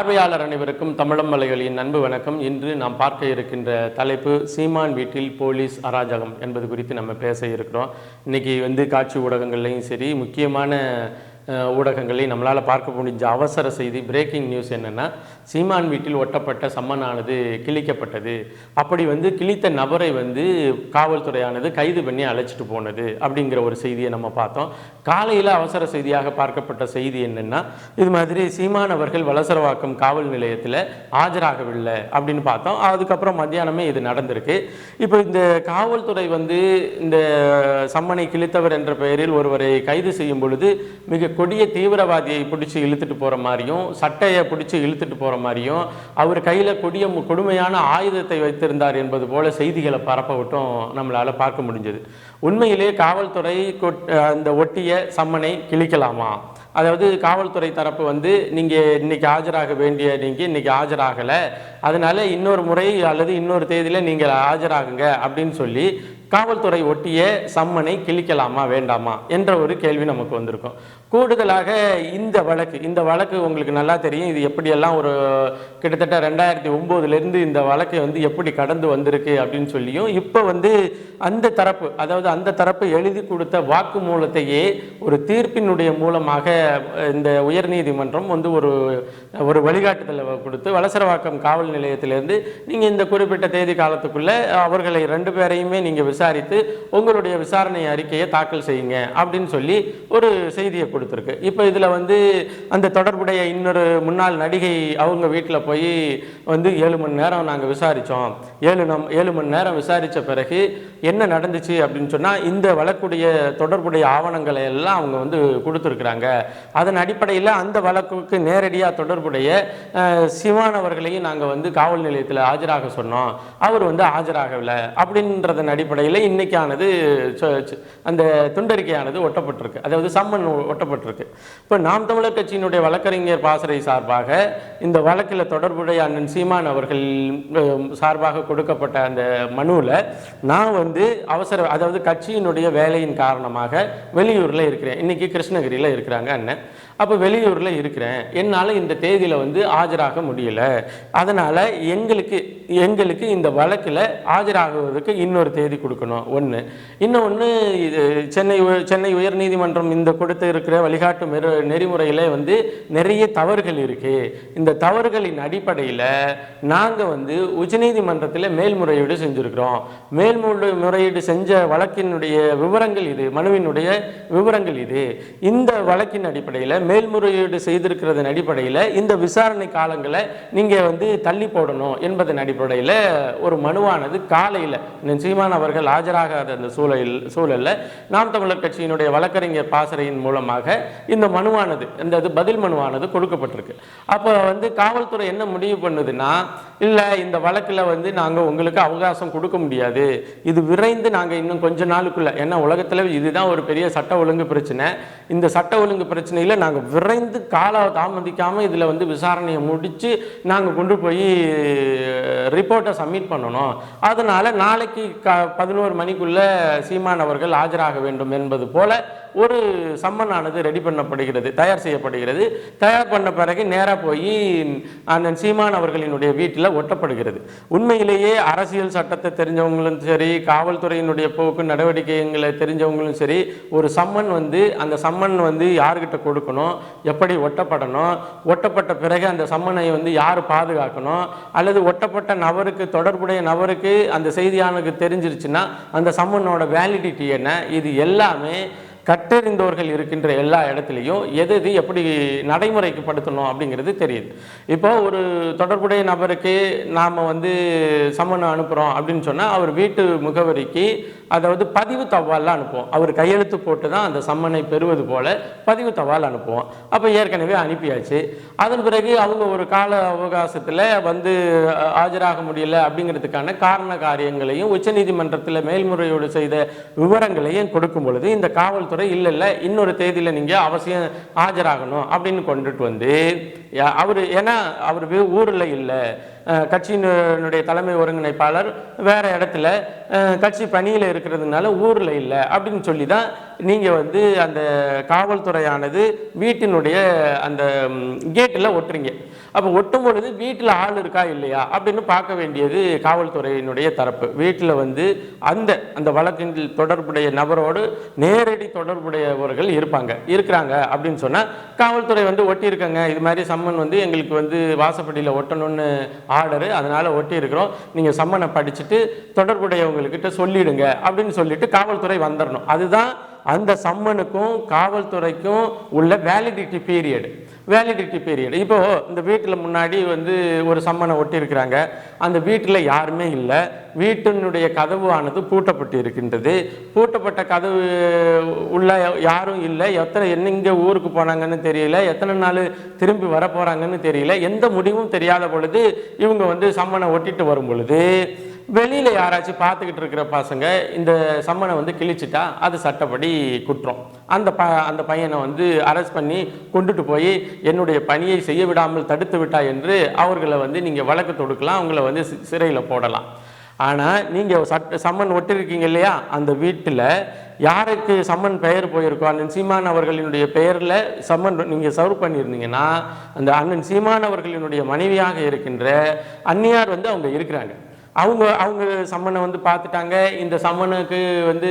பார்வையாளர் அனைவருக்கும் தமிழம் மலைகளின் அன்பு வணக்கம். இன்று நாம் பார்க்க இருக்கின்ற தலைப்பு சீமான் வீட்டில் போலீஸ் அராஜகம் என்பது குறித்து நம்ம பேச இருக்கிறோம். இன்னைக்கு வந்து காட்சி ஊடகங்கள்லையும் சரி முக்கியமான ஊடகங்களில் நம்மளால் பார்க்க முடிஞ்ச அவசர செய்தி பிரேக்கிங் நியூஸ் என்னென்னா சீமான் வீட்டில் ஒட்டப்பட்ட சம்மனானது கிழிக்கப்பட்டது. அப்படி வந்து கிழித்த நபரை வந்து காவல்துறையானது கைது பண்ணி அழைச்சிட்டு போனது அப்படிங்கிற ஒரு செய்தியை நம்ம பார்த்தோம். காலையில் அவசர செய்தியாக பார்க்கப்பட்ட செய்தி என்னென்னா இது மாதிரி சீமான் அவர்கள் வலசரவாக்கம் காவல் நிலையத்தில் ஆஜராகவில்லை அப்படின்னு பார்த்தோம். அதுக்கப்புறம் மத்தியானமே இது நடந்திருக்கு. இப்போ இந்த காவல்துறை வந்து இந்த சம்மனை கிழித்தவர் என்ற பெயரில் ஒருவரை கைது செய்யும் பொழுது மிக கொடிய தீவிரவாதியை பிடிச்சி இழுத்துட்டு போகிற மாதிரியும் சட்டையை பிடிச்சி இழுத்துட்டு போகிற மாதிரியும் அவர் கையில் கொடிய மு- கொடுமையான ஆயுதத்தை வைத்திருந்தார் என்பது போல செய்திகளை பரப்பவிட்டும் நம்மளால் பார்க்க முடிஞ்சது. உண்மையிலே காவல்துறை கொட்- அந்த ஒட்டிய சம்மனை கிழிக்கலாமா? அதாவது காவல்துறை தரப்பு வந்து நீங்கள் இன்னைக்கு ஆஜராக வேண்டிய நீங்கள் இன்னைக்கு ஆஜராகலை அதனால இன்னொரு முறை அல்லது இன்னொரு தேதியில் நீங்கள் ஆஜராகுங்க அப்படின்னு சொல்லி காவல்துறை ஒட்டிய சம்மனை கிழிக்கலாமா வேண்டாமா? என்ற ஒரு கேள்வி நமக்கு வந்திருக்கும். கூடுதலாக இந்த வழக்கு இந்த வழக்கு உங்களுக்கு நல்லா தெரியும். இது எப்படியெல்லாம் ஒரு கிட்டத்தட்ட ரெண்டாயிரத்தி ஒம்போதுலேருந்து இந்த வழக்கு வந்து எப்படி கடந்து வந்திருக்கு அப்படின்னு சொல்லியும் இப்போ வந்து அந்த தரப்பு அதாவது அந்த தரப்பு எழுதி கொடுத்த வாக்குமூலத்தையே ஒரு தீர்ப்பினுடைய மூலமாக இந்த உயர்நீதிமன்றம் வந்து ஒரு ஒரு வழிகாட்டுதலை கொடுத்து வலசரவாக்கம் காவல் நிலையத்திலேருந்து நீங்கள் இந்த குறிப்பிட்ட தேதி காலத்துக்குள்ளே அவர்களை ரெண்டு பேரையுமே நீங்கள் விசாரித்து உங்களுடைய விசாரணை அறிக்கையை தாக்கல் செய்யுங்க அப்படின்னு சொல்லி ஒரு செய்தியை கொடுத்துருக்கு. இப்போ இதில் வந்து அந்த தொடர்புடைய இன்னொரு முன்னாள் நடிகை அவங்க வீட்டில் போய் வந்து ஏழு மணி நேரம் நாங்கள் விசாரித்தோம் ஏழு நம் ஏழு மணி நேரம் விசாரித்த பிறகு என்ன நடந்துச்சு அப்படின்னு சொன்னால் இந்த வழக்குடைய தொடர்புடைய ஆவணங்களை எல்லாம் அவங்க வந்து கொடுத்துருக்குறாங்க. அதன் அடிப்படையில் அந்த வழக்குக்கு நேரடியாக தொடர்புடைய சிவானவர்களையும் சிவான் அவர்களையும் நாங்கள் வந்து காவல் நிலையத்தில் ஆஜராக சொன்னோம். அவர் வந்து ஆஜராகவில்லை அப்படின்றதன் அடிப்படையில் இன்னைக்கானது அந்த துண்டறிக்கையானது ஒட்டப்பட்டிருக்கு. அதாவது சம்மன் ஒட்டப்பட்டு ஒட்டப்பட்டிருக்கு இப்போ நாம் தமிழர் கட்சியினுடைய வழக்கறிஞர் பாசறை சார்பாக இந்த வழக்கில் தொடர்புடைய அண்ணன் சீமான் அவர்கள் சார்பாக கொடுக்கப்பட்ட அந்த மனுவில் நான் வந்து அவசர அதாவது கட்சியினுடைய வேலையின் காரணமாக வெளியூரில் இருக்கிறேன். இன்னைக்கு கிருஷ்ணகிரியில் இருக்கிறாங்க அண்ணன். அப்போ வெளியூரில் இருக்கிறேன். என்னால் இந்த தேதியில் வந்து ஆஜராக முடியல. அதனால் எங்களுக்கு எங்களுக்கு இந்த வழக்கில் ஆஜராகுவதற்கு இன்னொரு தேதி கொடுக்கணும். ஒன்று இன்னொன்று இது சென்னை சென்னை உயர்நீதிமன்றம் இந்த கொடுத்து இருக்கிற வழிகாட்டு மெரு நெறிமுறையில் வந்து நிறைய தவறுகள் இருக்குது இந்த தவறுகளின் அடிப்படையில் நாங்கள் வந்து உச்சநீதிமன்றத்தில் மேல்முறையீடு செஞ்சுருக்கிறோம். மேல்முறை முறையீடு செஞ்ச வழக்கினுடைய விவரங்கள் இது மனுவினுடைய விவரங்கள் இது. இந்த வழக்கின் அடிப்படையில் மேல்முறையீடு செய்திருக்கிறதன் அடிப்படையில் இந்த விசாரணை காலங்களை நீங்கள் வந்து தள்ளி போடணும் என்பதன் அடிப்படையில் ஒரு மனுவானது காலையில். நிச்சயமான அவர்கள் ஆஜராகாத அந்த சூழலில் சூழலில் நாம் தமிழர் கட்சியினுடைய வழக்கறிஞர் பாசறையின் மூலமாக இந்த மனுவானது இந்த இது பதில் மனுவானது கொடுக்கப்பட்டிருக்கு. அப்போ வந்து காவல்துறை என்ன முடிவு பண்ணுதுன்னா இல்லை இந்த வழக்கில் வந்து நாங்கள் உங்களுக்கு அவகாசம் கொடுக்க முடியாது. இது விரைந்து நாங்கள் இன்னும் கொஞ்ச நாளுக்குள்ள ஏன்னா உலகத்தில் இதுதான் ஒரு பெரிய சட்ட ஒழுங்கு பிரச்சனை. இந்த சட்ட ஒழுங்கு பிரச்சனையில் நாங்கள் விரைந்து கால தாமதிக்காமல் இதில் வந்து விசாரணையை முடித்து நாங்கள் கொண்டு போய் ரிப்போர்ட்டை சப்மிட் பண்ணணும். அதனால் நாளைக்கு க பதினோரு மணிக்குள்ளே சீமான் அவர்கள் ஆஜராக வேண்டும் என்பது போல ஒரு சம்மனானது ரெடி பண்ணப்படுகிறது தயார் செய்யப்படுகிறது. தயார் பண்ண பிறகு நேராக போய் அண்ணன் சீமான் அவர்களினுடைய வீட்டில் ஒட்டப்படுகிறது. உண்மையிலேயே அரசியல் சட்டத்தை தெரிஞ்சவங்களும் சரி காவல்துறையினுடைய போக்கு நடவடிக்கைகளை தெரிஞ்சவங்களும் சரி ஒரு சம்மன் வந்து அந்த சம்மன் வந்து யார்கிட்ட கொடுக்கணும் எப்படி ஒட்டப்படணும் ஒட்டப்பட்ட பிறகு அந்த சம்மனை வந்து யார் பாதுகாக்கணும் அல்லது ஒட்டப்பட்ட நபருக்கு தொடர்புடைய நபருக்கு அந்த செய்தியானது தெரிஞ்சிருச்சுன்னா அந்த சம்மனோட வேலிடிட்டி என்ன? இது எல்லாமே கட்டறிந்தவர்கள் இருக்கின்ற எல்லா இடத்துலையும் எது எது எப்படி நடைமுறைக்கு படுத்தணும் அப்படிங்கிறது தெரியுது. இப்போ ஒரு தொடர்புடைய நபருக்கு நாம் வந்து சம்மன் அனுப்புகிறோம் அப்படின்னு சொன்னால் அவர் வீட்டு முகவரிக்கு அதாவது பதிவு தபாலில் அனுப்புவோம். அவர் கையெழுத்து போட்டு தான் அந்த சம்மனை பெறுவது போல பதிவு தவால் அனுப்புவோம். அப்போ ஏற்கனவே அனுப்பியாச்சு. அதன் பிறகு அவங்க ஒரு கால அவகாசத்தில் வந்து ஆஜராக முடியல அப்படிங்கிறதுக்கான காரண காரியங்களையும் உச்சநீதிமன்றத்தில் மேல்முறையோடு செய்த விவரங்களையும் கொடுக்கும் பொழுது இந்த காவல்துறை இல்லை இல்லை இன்னொரு தேதியில் நீங்கள் அவசியம் ஆஜராகணும் அப்படின்னு கொண்டுட்டு வந்து அவர் ஏன்னா அவர் ஊரில் இல்லை. கட்சியினுடைய தலைமை ஒருங்கிணைப்பாளர் வேற இடத்துல கட்சி பணியில் இருக்கிறதுனால ஊரில் இல்லை அப்படின்னு சொல்லி தான் நீங்கள் வந்து அந்த காவல்துறையானது வீட்டினுடைய அந்த கேட்டில் ஒட்டுறீங்க. அப்போ ஒட்டும் பொழுது வீட்டில் ஆள் இருக்கா இல்லையா அப்படின்னு பார்க்க வேண்டியது காவல்துறையினுடைய தரப்பு. வீட்டில் வந்து அந்த அந்த வழக்கின் தொடர்புடைய நபரோடு நேரடி தொடர்புடையவர்கள் இருப்பாங்க இருக்கிறாங்க அப்படின்னு சொன்னால் காவல்துறை வந்து ஒட்டியிருக்கங்க. இது மாதிரி சம்மன் வந்து எங்களுக்கு வந்து வாசப்படியில் ஒட்டணும்னு ஆர்டரு அதனால் ஒட்டி இருக்கிறோம் நீங்கள் சம்மனை படிச்சுட்டு தொடர்புடையவங்கக்கிட்ட சொல்லிடுங்க அப்படின்னு சொல்லிட்டு காவல்துறை வந்துடணும் அதுதான் அந்த சம்மனுக்கும் காவல்துறைக்கும் உள்ள வேலிடிட்டி பீரியடு வேலிடிட்டி பீரியட் இப்போ இந்த வீட்டில் முன்னாடி வந்து ஒரு சம்மனை ஒட்டியிருக்கிறாங்க. அந்த வீட்டில் யாருமே இல்லை. வீட்டினுடைய கதவு ஆனது பூட்டப்பட்டு இருக்கின்றது பூட்டப்பட்ட கதவு உள்ள யாரும் இல்லை. எத்தனை என்னங்க ஊருக்கு போனாங்கன்னு தெரியல. எத்தனை நாள் திரும்பி வர போறாங்கன்னு தெரியல. எந்த முடிவும் தெரியாத பொழுது இவங்க வந்து சம்மனை ஒட்டிட்டு வரும் பொழுது வெளியில் யாராச்சும் பார்த்துக்கிட்டு இருக்கிற பசங்க இந்த சம்மனை வந்து கிழிச்சிட்டா அது சட்டப்படி குற்றம். அந்த ப அந்த பையனை வந்து அரெஸ்ட் பண்ணி கொண்டுட்டு போய் என்னுடைய பணியை செய்ய விடாமல் தடுத்து விட்டா என்று அவர்களை வந்து நீங்கள் வழக்கு தொடுக்கலாம் அவங்கள வந்து சி- சிறையில் போடலாம். ஆனால் நீங்கள் சட்ட சம்மன் ஒட்டிருக்கீங்க இல்லையா? அந்த வீட்டில் யாருக்கு சம்மன் பெயர் போயிருக்கோ அண்ணன் சீமான் அவர்களினுடைய பெயரில் சம்மன் நீங்கள் சர்வ் பண்ணியிருந்தீங்கன்னா அந்த அண்ணன் சீமான் அவர்களினுடைய மனைவியாக இருக்கின்ற அன்னியார் வந்து அவங்க இருக்கிறாங்க. அவங்க அவங்க சம்மனை வந்து பார்த்துட்டாங்க. இந்த சம்மனுக்கு வந்து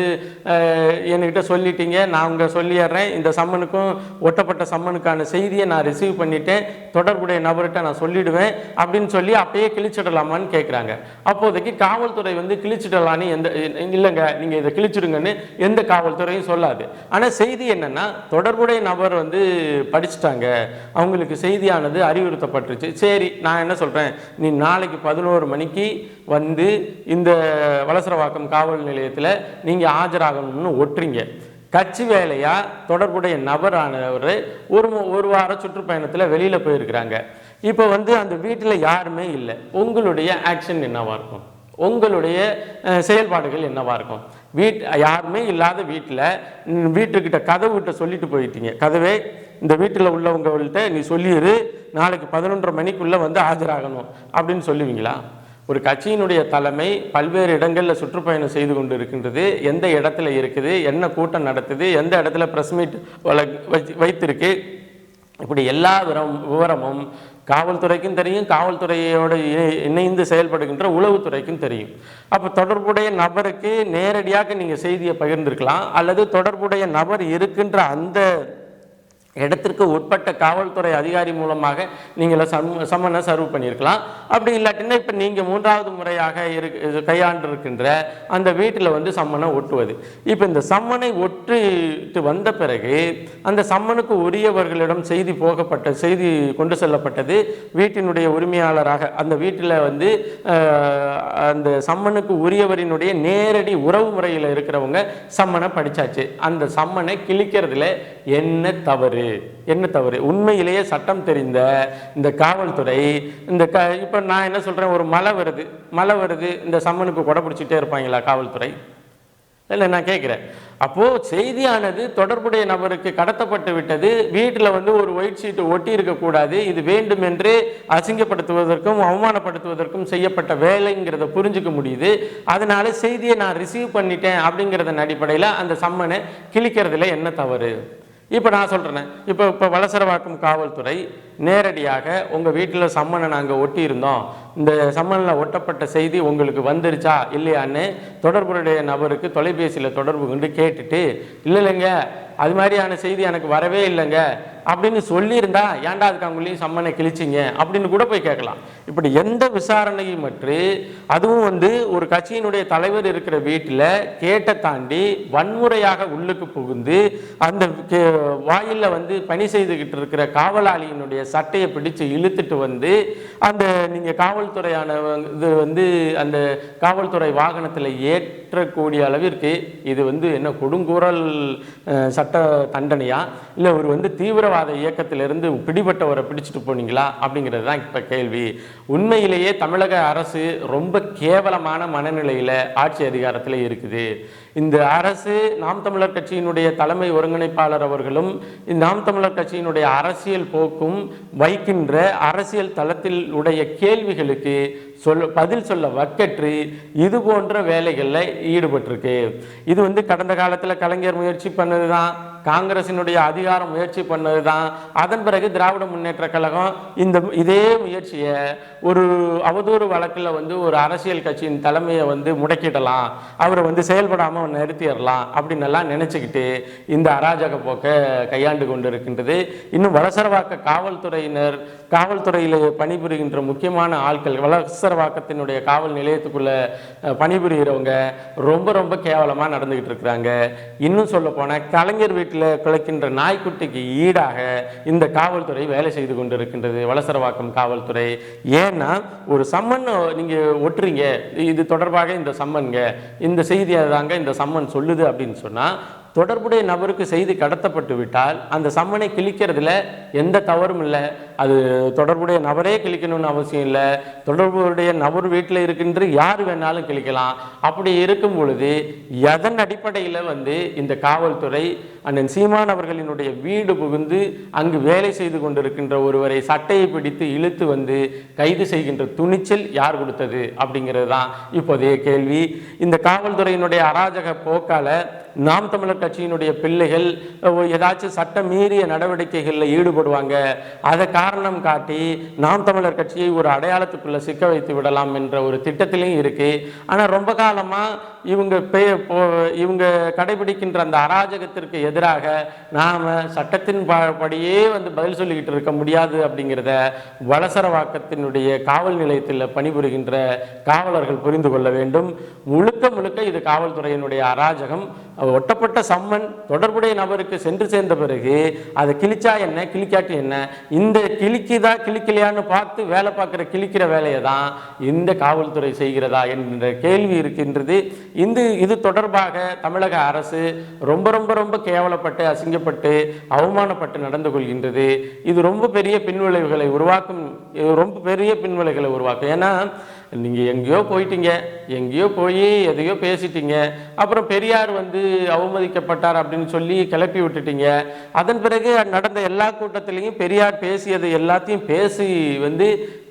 என்கிட்ட சொல்லிட்டீங்க. நான் அவங்க சொல்லிடுறேன் இந்த சம்மனுக்கும் ஒட்டப்பட்ட சம்மனுக்கான செய்தியை நான் ரிசீவ் பண்ணிட்டேன். தொடர்புடைய நபர்கிட்ட நான் சொல்லிடுவேன் அப்படின்னு சொல்லி அப்பயே கிழிச்சிடலாமான்னு கேட்குறாங்க அப்போதைக்கு காவல்துறை வந்து கிழிச்சிடலான்னு எந்த இல்லைங்க நீங்கள் இதை கிழிச்சிடுங்கன்னு எந்த காவல்துறையும் சொல்லாது. ஆனால் செய்தி என்னென்னா தொடர்புடைய நபர் வந்து படிச்சுட்டாங்க. அவங்களுக்கு செய்தியானது அறிவுறுத்தப்பட்டுருச்சு. சரி நான் என்ன சொல்கிறேன் நீ நாளைக்கு பதினோரு மணிக்கு வந்து இந்த வலசரவாக்கம் காவல் நிலையத்தில் நீங்கள் ஆஜராகணும்னு ஒட்டுறீங்க. கட்சி வேலையாக தொடர்புடைய நபரானவர் ஒரு ஒரு வார சுற்றுப்பயணத்தில் வெளியில் போயிருக்கிறாங்க. இப்போ வந்து அந்த வீட்டில் யாருமே இல்லை. உங்களுடைய ஆக்ஷன் என்னவாக இருக்கும்? உங்களுடைய செயல்பாடுகள் என்னவாக இருக்கும்? வீட் யாருமே இல்லாத வீட்டில் வீட்டுக்கிட்ட கதவுகிட்ட சொல்லிட்டு போயிட்டீங்க. கதவே இந்த வீட்டில் உள்ளவங்கள்ட்ட நீ சொல்லிடு நாளைக்கு பதினொன்றரை மணிக்குள்ளே வந்து ஆஜராகணும். அப்படின்னு சொல்லுவீங்களா? ஒரு கட்சியினுடைய தலைமை பல்வேறு இடங்களில் சுற்றுப்பயணம் செய்து கொண்டு இருக்கின்றது எந்த இடத்துல இருக்குது? என்ன கூட்டம் நடத்துது எந்த இடத்துல ப்ரெஸ் மீட் வைத்திருக்கு? இப்படி எல்லா விவரமும் காவல்துறைக்கும் தெரியும். காவல்துறையோடு இணை- இணைந்து செயல்படுகின்ற உளவுத்துறைக்கும் தெரியும். அப்போ தொடர்புடைய நபருக்கு நேரடியாக நீங்கள் செய்தியை பகிர்ந்திருக்கலாம். அல்லது தொடர்புடைய நபர் இருக்கின்ற அந்த இடத்திற்கு உட்பட்ட காவல்துறை அதிகாரி மூலமாக நீங்கள் சம் சம்மனை சர்வ் பண்ணியிருக்கலாம். அப்படி இல்லாட்டினா இப்போ நீங்கள் மூன்றாவது முறையாக இரு கையாண்டு இருக்கின்ற அந்த வீட்டில் வந்து சம்மனை ஒட்டுவது. இப்போ இந்த சம்மனை ஒட்டு வந்த பிறகு அந்த சம்மனுக்கு உரியவர்களிடம் செய்தி போகப்பட்ட செய்தி கொண்டு செல்லப்பட்டது வீட்டினுடைய உரிமையாளராக. அந்த வீட்டில் வந்து அந்த சம்மனுக்கு உரியவரினுடைய நேரடி உறவு முறையில் இருக்கிறவங்க சம்மனை படித்தாச்சு அந்த சம்மனை கிழிக்கிறதுல என்ன தவறு? என்ன தவறு? உண்மையிலேயே சட்டம் தெரிந்த இந்த காவல்துறை இந்த க இப்போ நான் என்ன சொல்கிறேன் ஒரு மழை வருது. மழை வருது. இந்த சம்மனுக்கு கொடை பிடிச்சிட்டே இருப்பாங்களா காவல்துறை? இல்லை நான் கேட்குறேன். அப்போது செய்தியானது தொடர்புடைய நபருக்கு கடத்தப்பட்டு விட்டது. வீட்டில் வந்து ஒரு ஒயிட் ஷீட் ஒட்டி இருக்கக்கூடாது இது வேண்டுமென்றே அசிங்கப்படுத்துவதற்கும் அவமானப்படுத்துவதற்கும் செய்யப்பட்ட வேலைங்கிறத புரிஞ்சுக்க முடியுது. அதனால செய்தியை நான் ரிசீவ் பண்ணிட்டேன் அப்படிங்கிறதன் அடிப்படையில் அந்த சம்மனை கிழிக்கிறதுல என்ன தவறு? இப்போ நான் சொல்கிறேன் இப்போ இப்போ வலசரவாக்கம் காவல்துறை நேரடியாக உங்கள் வீட்டில் சம்மனை நாங்கள் ஒட்டியிருந்தோம். இந்த சம்மனில் ஒட்டப்பட்ட செய்தி உங்களுக்கு வந்துருச்சா? இல்லையான்னு தொடர்புடைய நபருக்கு தொலைபேசியில் தொடர்பு கொண்டு கேட்டுட்டு இல்லை இல்லைங்க அது மாதிரியான செய்தி எனக்கு வரவே இல்லைங்க. அப்படின்னு சொல்லியிருந்தா ஏன்டா அதுக்கு அவங்களையும் சம்மனை கிழிச்சிங்க? அப்படின்னு கூட போய் கேட்கலாம். இப்படி எந்த விசாரணையும் மற்று அதுவும் வந்து ஒரு கட்சியினுடைய தலைவர் இருக்கிற வீட்டில் கேட்ட தாண்டி வன்முறையாக உள்ளுக்கு புகுந்து அந்த கே- வந்து பணி செய்துகிட்டு இருக்கிற காவலாளியினுடைய சட்டையை பிடிச்சு இழுத்துட்டு வந்து அந்த நீங்க காவல்துறையான இது வந்து அந்த காவல்துறை வாகனத்தில் ஏற்றக்கூடிய அளவிற்கு இது வந்து என்ன கொடுங்கூறல் சட்ட தண்டனையா? இல்லை ஒரு வந்து தீவிர தீவிரவாத இயக்கத்திலிருந்து பிடிபட்டவரை பிடிச்சிட்டு போனீங்களா? அப்படிங்கிறது தான் இப்போ கேள்வி. உண்மையிலேயே தமிழக அரசு ரொம்ப கேவலமான மனநிலையில் ஆட்சி அதிகாரத்தில் இருக்குது. இந்த அரசு நாம் தமிழர் கட்சியினுடைய தலைமை ஒருங்கிணைப்பாளர் அவர்களும் நாம் தமிழர் கட்சியினுடைய அரசியல் போக்கும் வைக்கின்ற அரசியல் தளத்தில் உடைய கேள்விகளுக்கு சொல்ல பதில் சொல்ல வக்கற்று இது போன்ற வேலைகளில் ஈடுபட்டிருக்கு. இது வந்து கடந்த காலத்தில் கலைஞர் முயற்சி பண்ணது தான் காங்கிரசினுடைய அதிகாரம் முயற்சி பண்ணது தான் அதன் பிறகு திராவிட முன்னேற்ற கழகம் இந்த இதே முயற்சியை ஒரு அவதூறு வழக்கில் வந்து ஒரு அரசியல் கட்சியின் தலைமையை வந்து முடக்கிடலாம் அவரை வந்து செயல்படாமல் நிறுத்திடலாம் அப்படின்னு எல்லாம் நினச்சிக்கிட்டு இந்த அராஜக போக்கை கையாண்டு கொண்டு இருக்கின்றது இன்னும் வலசரவாக்க காவல்துறையினர் காவல்துறையில் பணிபுரிகின்ற முக்கியமான ஆட்கள் வலசரவாக்கத்தினுடைய காவல் நிலையத்துக்குள்ளே பணிபுரிகிறவங்க ரொம்ப ரொம்ப கேவலமாக நடந்துக்கிட்டு இருக்கிறாங்க. இன்னும் சொல்ல போனால் கலைஞர் வீட்டில் குலைக்கின்ற நாய்க்குட்டிக்கு ஈடாக இந்த காவல்துறை வேலை செய்து கொண்டிருக்கின்றது வலசரவாக்கம் காவல்துறை. ஏன்னா ஒரு சம்மன் நீங்கள் ஒட்டுறீங்க இது தொடர்பாக இந்த சம்மன்ங்க இந்த செய்தியை தாங்க இந்த சம்மன் சொல்லுது அப்படின்னு சொன்னால் தொடர்புடைய நபருக்கு செய்தி கடத்தப்பட்டு விட்டால் அந்த சம்மனை கிழிக்கிறதுல எந்த தவறும் இல்லை. அது தொடர்புடைய நபரே கிழிக்கணும்னு அவசியம் இல்லை. தொடர்புடைய நபர் வீட்டில் இருக்கின்ற யார் வேணாலும் கிழிக்கலாம். அப்படி இருக்கும் பொழுது எதன் அடிப்படையில் வந்து இந்த காவல்துறை அண்ணன் சீமான் அவர்களினுடைய வீடு புகுந்து அங்கு வேலை செய்து கொண்டிருக்கின்ற ஒருவரை சட்டையை பிடித்து இழுத்து வந்து கைது செய்கின்ற துணிச்சல் யார் கொடுத்தது அப்படிங்கிறது தான் இப்போதைய கேள்வி. இந்த காவல்துறையினுடைய அராஜக போக்கால நாம் தமிழர் கட்சியினுடைய பிள்ளைகள் ஏதாச்சும் சட்ட மீறிய நடவடிக்கைகளில் ஈடுபடுவாங்க. அதை காரணம் காட்டி நாம் தமிழர் கட்சியை ஒரு அடையாளத்துக்குள்ள சிக்க வைத்து விடலாம் என்ற ஒரு திட்டத்திலையும் இருக்கு. ஆனால் ரொம்ப காலமாக இவங்க பே இவங்க கடைபிடிக்கின்ற அந்த அராஜகத்திற்கு எதிராக நாம் சட்டத்தின் படியே வந்து பதில் சொல்லிக்கிட்டு இருக்க முடியாது அப்படிங்கிறத வலசரவாக்கத்தினுடைய காவல் நிலையத்தில் பணிபுரிகின்ற காவலர்கள் புரிந்து கொள்ள வேண்டும். முழுக்க முழுக்க இது காவல்துறையினுடைய அராஜகம். ஒட்டப்பட்ட சம்மன் தொடர்புடைய நபருக்கு சென்று சேர்ந்த பிறகு அதை கிழிச்சா என்ன கிழிக்காட்டி என்ன? இந்த கிழிக்குதா கிழிக்கலையான்னு பார்த்து வேலை பார்க்குற கிழிக்கிற வேலையை தான் இந்த காவல்துறை செய்கிறதா என்கின்ற கேள்வி இருக்கின்றது. இந்த இது தொடர்பாக தமிழக அரசு ரொம்ப ரொம்ப ரொம்ப கேவலப்பட்டு அசிங்கப்பட்டு அவமானப்பட்டு நடந்து கொள்கின்றது. இது ரொம்ப பெரிய பின்விளைவுகளை உருவாக்கும் ரொம்ப பெரிய பின்விளைவுகளை உருவாக்கும். ஏன்னா நீங்கள் எங்கேயோ போயிட்டீங்க எங்கேயோ போய் எதையோ பேசிட்டீங்க அப்புறம் பெரியார் வந்து அவமதிக்கப்பட்டார் அப்படின்னு சொல்லி கிளப்பி விட்டுட்டீங்க. அதன் பிறகு நடந்த எல்லா கூட்டத்திலையும் பெரியார் பேசியது எல்லாத்தையும் பேசி வந்து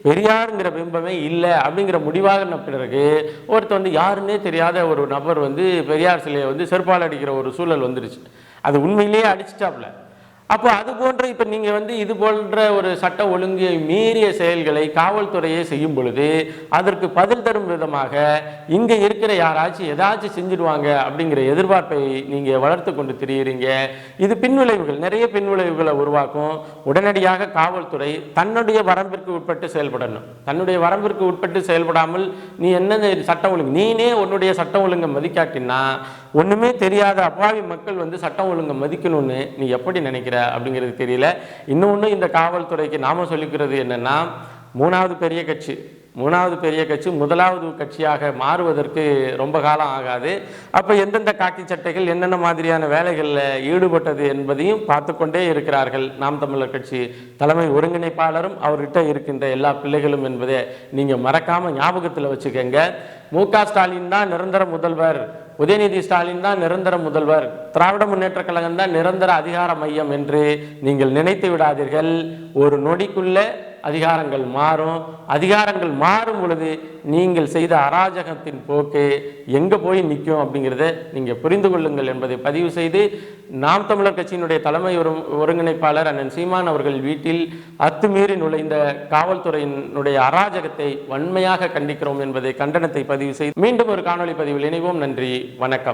பெரியாருங்கிற பிம்பமே இல்லை அப்படிங்கிற முடிவாக பிறகு ஒருத்தர் வந்து யாருன்னே தெரியாத ஒரு நபர் வந்து பெரியார் சிலையை வந்து செருப்பால் அடிக்கிற ஒரு சூழல் வந்துருச்சு. அது உண்மையிலேயே அடிச்சிட்டாப்ல. அப்போ அது போன்ற இப்போ நீங்கள் வந்து இது போன்ற ஒரு சட்ட ஒழுங்கை மீறிய செயல்களை காவல்துறையே செய்யும் பொழுது அதற்கு பதில் தரும் விதமாக இங்கே இருக்கிற யாராச்சும் ஏதாச்சும் செஞ்சிடுவாங்க அப்படிங்கிற எதிர்பார்ப்பை நீங்கள் வளர்த்து கொண்டு திரியுறீங்க. இது பின்விளைவுகள். நிறைய பின்விளைவுகளை உருவாக்கும். உடனடியாக காவல்துறை தன்னுடைய வரம்பிற்கு உட்பட்டு செயல்படணும். தன்னுடைய வரம்பிற்கு உட்பட்டு செயல்படாமல் நீ என்ன சட்டம் ஒழுங்கு? நீனே உன்னுடைய சட்டம் ஒழுங்கை மதிக்காட்டினா ஒன்றுமே தெரியாத அப்பாவி மக்கள் வந்து சட்டம் ஒழுங்கை மதிக்கணும்னு நீ எப்படி நினைக்கிற அப்படிங்கிறது தெரியல. இன்னொன்று இந்த காவல்துறைக்கு நாம சொல்லிக்கிறது என்னன்னா மூணாவது பெரிய கட்சி. மூணாவது பெரிய கட்சி முதலாவது கட்சியாக மாறுவதற்கு ரொம்ப காலம் ஆகாது. அப்போ எந்தெந்த காக்கி சட்டைகள் என்னென்ன மாதிரியான வேலைகளில் ஈடுபட்டது என்பதையும் பார்த்து கொண்டே இருக்கிறார்கள் நாம் தமிழர் கட்சி தலைமை ஒருங்கிணைப்பாளரும் அவர்கிட்ட இருக்கின்ற எல்லா பிள்ளைகளும் என்பதை நீங்கள் மறக்காமல் ஞாபகத்தில் வச்சுக்கோங்க. மு க ஸ்டாலின் தான் நிரந்தர முதல்வர் உதயநிதி ஸ்டாலின் தான் நிரந்தர முதல்வர் திராவிட முன்னேற்ற கழகம் தான் நிரந்தர அதிகார மையம் என்று நீங்கள் நினைத்து விடாதீர்கள். ஒரு நொடிக்குள்ளே அதிகாரங்கள் மாறும். அதிகாரங்கள் மாறும் பொழுது நீங்கள் செய்த அராஜகத்தின் போக்கு எங்கே போய் நிற்கும் அப்படிங்கிறத நீங்கள் புரிந்து கொள்ளுங்கள் என்பதை பதிவு செய்து நாம் தமிழர் கட்சியினுடைய தலைமை ஒரு ஒருங்கிணைப்பாளர் அண்ணன் சீமான் அவர்கள் வீட்டில் அத்துமீறி நுழைந்த காவல்துறையினுடைய அராஜகத்தை வன்மையாக கண்டிக்கிறோம் என்பதை கண்டனத்தை பதிவு செய்து மீண்டும் ஒரு காணொளி பதிவில் இணைவோம். நன்றி வணக்கம்.